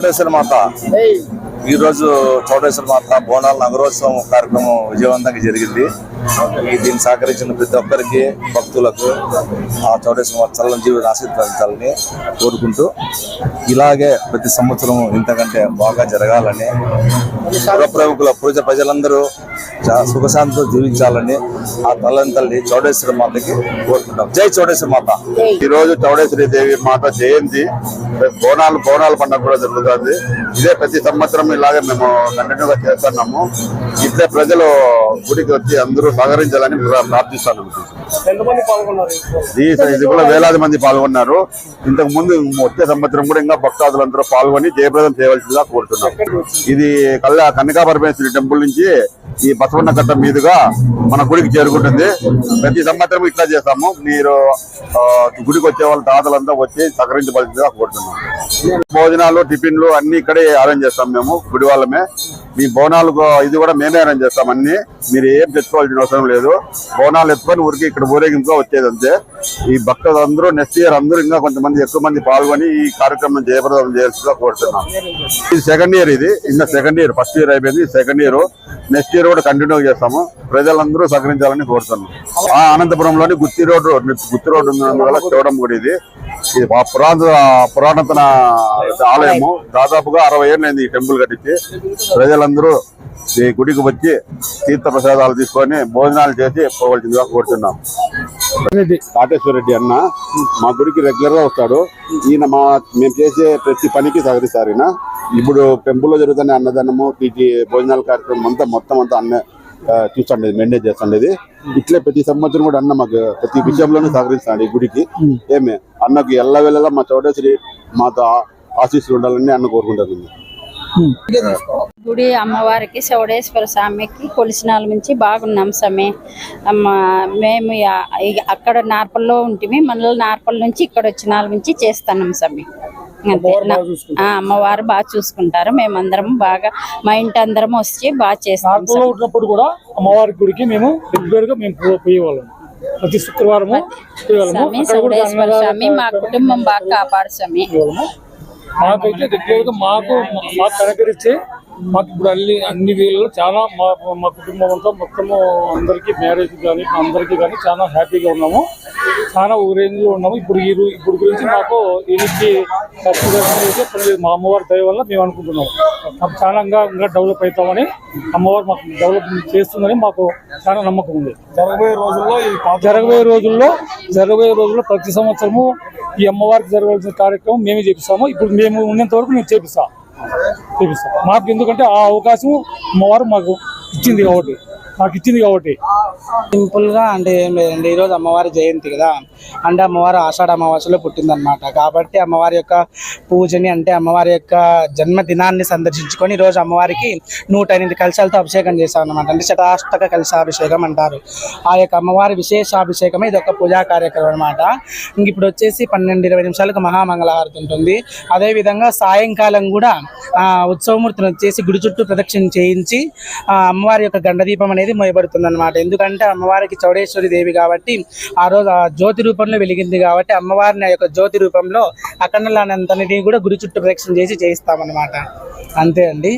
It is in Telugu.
చౌడేశ్వరి మాత ఈ రోజు చౌడేశ్వరి మాత బోనాల నగరోత్సవం కార్యక్రమం విజయవంతంగా జరిగింది. ఈ దీన్ని సహకరించిన ప్రతి ఒక్కరికి భక్తులకు ఆ చౌడేశ్వరి మాత చల్లని జీవితం ఆశీర్వదించాలని కోరుకుంటూ ఇలాగే ప్రతి సంవత్సరం ఇంతకంటే బాగా జరగాలని పుర ప్రముఖుల పూజ ప్రజలందరూ సుఖశాంతితో జీవించాలని ఆ తల్లని తల్లి చౌడేశ్వరి మాతకి కోరుకుంటాం. జై చౌడేశ్వరి మాత. ఈ రోజు చౌడేశ్వరి దేవి మాత జయంతి. బోనాలు బోనాల పండుగ కూడా జరుగుతుంది. ఇదే ప్రతి సంవత్సరం ఇలాగే మేము కంటిన్యూగా చేస్తున్నాము. ఇట్లే ప్రజలు గుడికి వచ్చి అందరూ సహకరించాలని ప్రా- ప్రార్థిస్తున్నాము ఎంతమంది పాల్గొన్నారు ఈ ఇది కూడా వేలాది మంది పాల్గొన్నారు. ఇంతకు ముందు వచ్చే సంవత్సరం కూడా ఇంకా భక్తాదులందరూ పాల్గొని జయప్రదం చేయవలసిందిగా కోరుతున్నాం. ఇది కల్లా కన్నికా పరమేశ్వరి టెంపుల్ నుంచి ఈ బసవన్న కట్ట మీదుగా మన గుడికి చేరుకుంటుంది. ప్రతి సంవత్సరం ఇట్లా చేస్తాము. మీరు గుడికి వచ్చే వాళ్ళ తాతలంతా వచ్చి సహకరించవలసిందిగా కోరుతున్నాం. భోజనాలు టిఫిన్లు అన్ని ఇక్కడే అరేంజ్ చేస్తాం మేము గుడి వాళ్ళమే. మీ బోనాలు ఇది కూడా మేమే అరేంజ్ చేస్తాం అన్ని. మీరు ఏం తెచ్చుకోవాల్సిన అవసరం లేదు. బోనాలు ఎత్తుకొని ఊరికి ఇక్కడ ఊరేగింపుగా వచ్చేది అంతే. ఈ భక్తులు అందరూ నెక్స్ట్ ఇయర్ అందరూ ఇంకా కొంతమంది ఎక్కువ మంది పాల్గొని ఈ కార్యక్రమం జయప్రదం చేయాల్సిందిగా కోరుతున్నాం. ఇది సెకండ్ ఇయర్ ఇది. ఇంకా సెకండ్ ఇయర్ ఫస్ట్ ఇయర్ అయిపోయింది. సెకండ్ ఇయర్ నెక్స్ట్ ఇయర్ కూడా కంటిన్యూ చేస్తాము. ప్రజలందరూ సహకరించాలని కోరుతున్నాం. ఆ అనంతపురంలోని గుత్తి రోడ్డు గుత్తి రోడ్డు ఉన్నందువల్ల చూడడం కూడా ఇది. ఇది పురాతన పురాతన ఆలయము. దాదాపుగా అరవై ఏళ్ళు అయింది ఈ టెంపుల్ కట్టించి. ప్రజలందరూ ఈ గుడికి వచ్చి తీర్థ ప్రసాదాలు తీసుకొని భోజనాలు చేసి పోవలసిందిగా కోరుతున్నాం కాటేశ్వర రెడ్డి అన్న మా గుడికి రెగ్యులర్గా వస్తాడు. ఈయన మా మేము చేసే ప్రతి పనికి సహకరిస్తారు ఈయన. ఇప్పుడు టెంపుల్లో జరుగుతున్న అన్నదానము పీజీ భోజనాల కార్యక్రమం అంతా మొత్తం అంతా అన్న ఆ, చూస్తుండేది మెయింటైన్ చేస్తుండేది. ఇట్లే ప్రతి సంవత్సరం కూడా అన్న మాకు ప్రతి విషయంలోనూ సహకరిస్తాడు ఈ గుడికి. ఏమి? అన్నకు ఎల్ల వెళ్ళలా మా చౌడేశ్వరి మాతో ఆశీస్సులు ఉండాలని అన్న కోరుకుంటుంది గుడి అమ్మవారికి చౌడేశ్వర స్వామికి కొలిసినాల నుంచి బాగున్నాం స్వామి అమ్మ మేము అక్కడ నార్పల్లో ఉంటిమి మనలో నార్పల్ నుంచి ఇక్కడ వచ్చిన నుంచి చేస్తున్నాం స్వామి అమ్మవారు బాగా చూసుకుంటారు. మేమందరం బాగా మా ఇంటి అందరం వచ్చి బాగా చేస్తాం. ఉన్నప్పుడు కూడా అమ్మవారి గుడికి మేము రెగ్యులర్గా మేము పోయేవాళ్ళం. ప్రతి పోయేవాళ్ళము. స్వామి స్వామి మా కుటుంబం బాగా కాపాడు స్వామి. మాకైతే రెగ్యులర్గా మాకు మాకు మాకు ఇప్పుడు అన్ని అన్ని వేళల్లో చాలా మా మా కుటుంబం అంతా మొత్తము అందరికీ మ్యారేజ్ కానీ అందరికీ కానీ చాలా హ్యాపీగా ఉన్నాము. చాలా రేంజ్లో ఉన్నాము. ఇప్పుడు ఈ ఇప్పుడు గురించి మాకు దీనికి ఖర్చుగా అయితే పని లేదు. మా అమ్మవారి దయ వల్ల మేము అనుకుంటున్నాము. మాకు చాలా ఇంకా ఇంకా డెవలప్ అవుతామని అమ్మవారు మాకు డెవలప్ చేస్తుందని మాకు చాలా నమ్మకం ఉంది. జరగబోయే రోజుల్లో జరగబోయే రోజుల్లో జరగబోయే రోజుల్లో ప్రతి సంవత్సరము ఈ అమ్మవారికి జరగవలసిన కార్యక్రమం మేమే చేపిస్తాము. ఇప్పుడు మేము ఉన్నంత వరకు మేము చేపిస్తాం. చూపిస్తాం. మాకు ఎందుకంటే ఆ అవకాశం వారు మాకు ఇచ్చింది కాబట్టి మాకు ఇచ్చింది కాబట్టి. సింపుల్గా అంటే ఏం లేదండి. ఈరోజు అమ్మవారి జయంతి కదా. అంటే అమ్మవారు ఆషాఢ అమావాస్యలో పుట్టిందనమాట కాబట్టి అమ్మవారి యొక్క పూజని అంటే అమ్మవారి యొక్క జన్మదినాన్ని సందర్శించుకొని ఈరోజు అమ్మవారికి నూట ఎనిమిది కలశాలతో అభిషేకం చేశాం అనమాట అంటే శతాష్టక కలశాభిషేకం అంటారు. ఆ యొక్క అమ్మవారి విశేషాభిషేకమే ఇది ఒక పూజా కార్యక్రమం అనమాట ఇంక ఇప్పుడు వచ్చేసి పన్నెండు ఇరవై నిమిషాలకు మహామంగళహారతి ఉంటుంది. అదేవిధంగా సాయంకాలం కూడా ఆ ఉత్సవమూర్తిని వచ్చేసి గుడి చుట్టూ ప్రదక్షిణ చేయించి అమ్మవారి యొక్క గండదీపం అనేది మోయబడుతుంది అనమాట ఎందుకంటే అమ్మవారికి చౌడేశ్వరి దేవి కాబట్టి ఆ రోజు ఆ జ్యోతి రూపంలో వెలిగింది కాబట్టి అమ్మవారిని ఆ యొక్క జ్యోతి రూపంలో అఖండలానంతని కూడా గుడి చుట్టూ ప్రదక్షిణ చేసి చేయిస్తామన్నమాట. అంతే అండి.